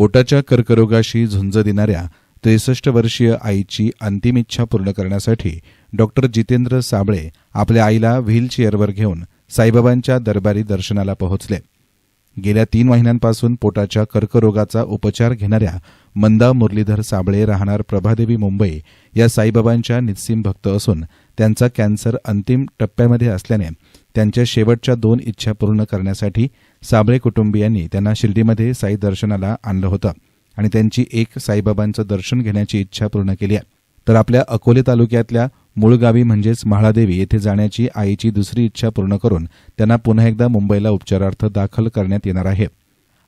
पोटाच्या कर्करोगाशी झुंज देणाऱ्या त्रेसष्ट वर्षीय आईची अंतिम इच्छा पूर्ण करण्यासाठी डॉक्टर जितेंद्र साबळे आपल्या आईला व्हीलचेअरवर घेऊन साईबाबांच्या दरबारी दर्शनाला पोहोचले. गेल्या तीन महिन्यांपासून पोटाच्या कर्करोगाचा उपचार घेणाऱ्या मंदा मुरलीधर साबळे राहणार प्रभादेवी मुंबई या साईबाबांच्या निस्सीम भक्त असून त्यांचा कॅन्सर अंतिम टप्प्यामध्ये असल्याने त्यांच्या शेवटच्या दोन इच्छा पूर्ण करण्यासाठी साबळे कुटुंबियांनी त्यांना शिर्डीमध्ये साई दर्शनाला आणलं होतं आणि त्यांची एक साईबाबांचं दर्शन घेण्याची इच्छा पूर्ण केली आहे. तर आपल्या अकोले तालुक्यातल्या मूळगावी म्हणजेच म्हाळादेवी येथे जाण्याची आईची दुसरी इच्छा पूर्ण करून त्यांना पुन्हा एकदा मुंबईला उपचारार्थ दाखल करण्यात येणार आहे.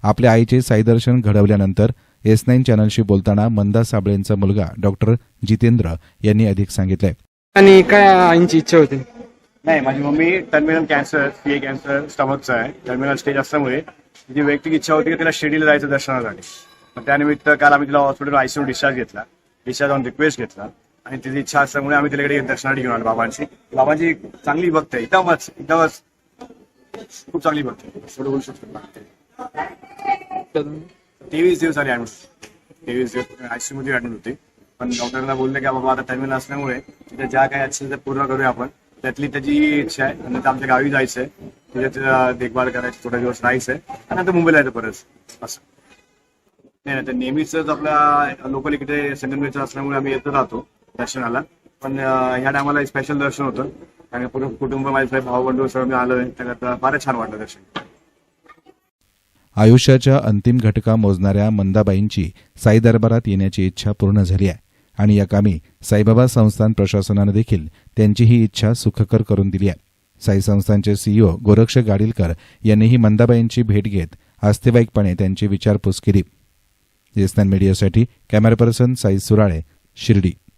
आपल्या आईचे साईदर्शन घडवल्यानंतर एस नाईन चॅनलशी बोलताना मंदा साबळेंचा मुलगा डॉक्टर जितेंद्र यांनी अधिक सांगितलंय. आणि काय आईची इच्छा होती? नाही माझी मम्मी टर्मिनल कॅन्सर पीए कॅन्सर स्टमकचा आहे. टर्मिनल स्टेज असल्यामुळे तिची वैयक्तिक इच्छा होती की तिला शिर्डीला जायचं दर्शनासाठी. मग त्यानिमित्त काल आम्ही तिला हॉस्पिटल आयसीयू डिस्चार्ज घेतला. डिस्चार्ज ऑन रिक्वेस्ट घेतला. आणि तिची इच्छा असल्यामुळे आम्ही तिला इकडे दर्शनासाठी घेऊन आलो बाबांची बाबांची चांगली भक्त आहे. एकदमच एकदमच खूप चांगली भक्त आहे. बोलू शकतो. तेवीस दिवस झाले तेवीस दिवस आयसीयू मध्ये ऍडमिट होते. पण डॉक्टरला बोलले की बाबा आता टर्मिनल असल्यामुळे तिथे ज्या काही असेल त्या पूर्ण करूया आपण. त्यातली त्याची इच्छा आहे. आणि आमच्या गावी जायचं आहे तिथे देखभाल करायची थोडा दिवस राहायचं आहे आणि आता मुंबईला येतं परत. असं. नाही नाही तर नेहमीच आपल्या लोकल इकडे संगमनेरचं असल्यामुळे आम्ही येतो राहतो दर्शनाला. पण ह्या टायमाला स्पेशल दर्शन होतं. आणि पूर्ण कुटुंब माझे भाऊ बंधू सगळं मी आलोय त्याच्यात फारच छान वाटलं दर्शन. आयुष्याच्या अंतिम घटका मोजणाऱ्या मंदाबाईंची साई दरबारात येण्याची इच्छा पूर्ण झाली आहे. आणि या कामी साईबाबा संस्थान प्रशासनानं देखील त्यांची ही इच्छा सुखकर करून दिली आहे. साई संस्थानचे सीईओ गोरक्ष गाडीलकर यांनीही मंदाबाईंची भेट घेत आस्थेवाईकपणे त्यांची विचारपूस केली. एस मीडियासाठी कॅमेरा पर्सन साई सुराळे शिर्डी.